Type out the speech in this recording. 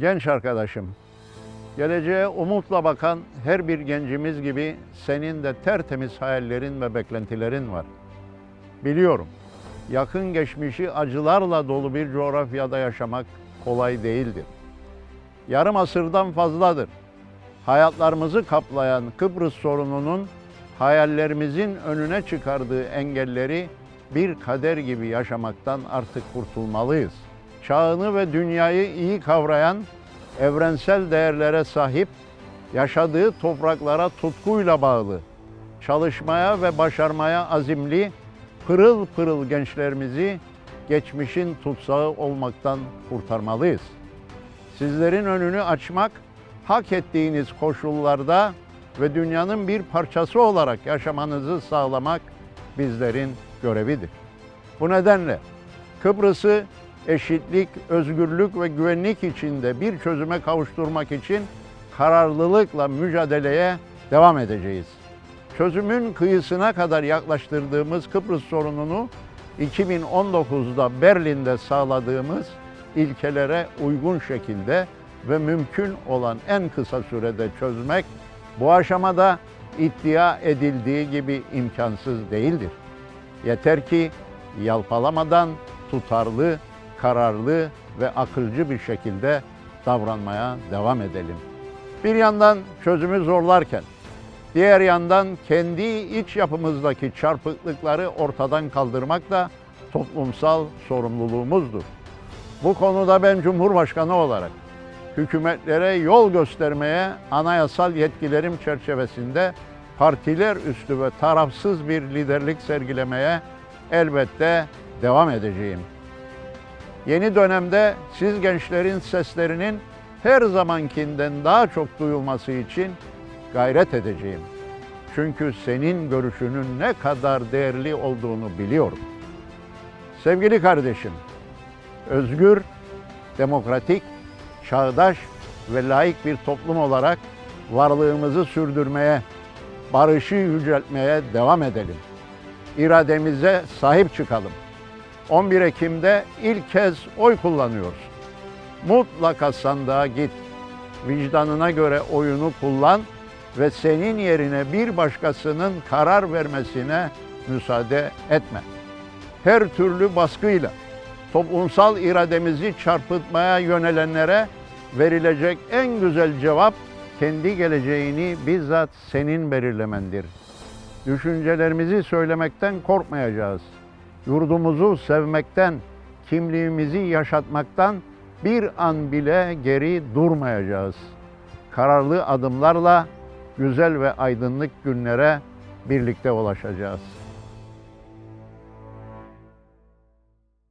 Genç arkadaşım, geleceğe umutla bakan her bir gencimiz gibi senin de tertemiz hayallerin ve beklentilerin var. Biliyorum, yakın geçmişi acılarla dolu bir coğrafyada yaşamak kolay değildir. Yarım asırdan fazladır. Hayatlarımızı kaplayan Kıbrıs sorununun hayallerimizin önüne çıkardığı engelleri bir kader gibi yaşamaktan artık kurtulmalıyız. Çağını ve dünyayı iyi kavrayan, evrensel değerlere sahip, yaşadığı topraklara tutkuyla bağlı, çalışmaya ve başarmaya azimli, pırıl pırıl gençlerimizi geçmişin tutsağı olmaktan kurtarmalıyız. Sizlerin önünü açmak, hak ettiğiniz koşullarda ve dünyanın bir parçası olarak yaşamanızı sağlamak bizlerin görevidir. Bu nedenle Kıbrıs'ı eşitlik, özgürlük ve güvenlik içinde bir çözüme kavuşturmak için kararlılıkla mücadeleye devam edeceğiz. Çözümün kıyısına kadar yaklaştırdığımız Kıbrıs sorununu 2019'da Berlin'de sağladığımız ilkelere uygun şekilde ve mümkün olan en kısa sürede çözmek bu aşamada iddia edildiği gibi imkansız değildir. Yeter ki yalpalamadan tutarlı, kararlı ve akılcı bir şekilde davranmaya devam edelim. Bir yandan çözümü zorlarken, diğer yandan kendi iç yapımızdaki çarpıklıkları ortadan kaldırmak da toplumsal sorumluluğumuzdur. Bu konuda ben Cumhurbaşkanı olarak hükümetlere yol göstermeye anayasal yetkilerim çerçevesinde partiler üstü ve tarafsız bir liderlik sergilemeye elbette devam edeceğim. Yeni dönemde siz gençlerin seslerinin her zamankinden daha çok duyulması için gayret edeceğim. Çünkü senin görüşünün ne kadar değerli olduğunu biliyorum. Sevgili kardeşim, özgür, demokratik, çağdaş ve layık bir toplum olarak varlığımızı sürdürmeye, barışı yüceltmeye devam edelim. İrademize sahip çıkalım. 11 Ekim'de ilk kez oy kullanıyoruz. Mutlaka sandığa git. Vicdanına göre oyunu kullan ve senin yerine bir başkasının karar vermesine müsaade etme. Her türlü baskıyla toplumsal irademizi çarpıtmaya yönelenlere verilecek en güzel cevap kendi geleceğini bizzat senin belirlemendir. Düşüncelerimizi söylemekten korkmayacağız. Yurdumuzu sevmekten, kimliğimizi yaşatmaktan bir an bile geri durmayacağız. Kararlı adımlarla güzel ve aydınlık günlere birlikte ulaşacağız.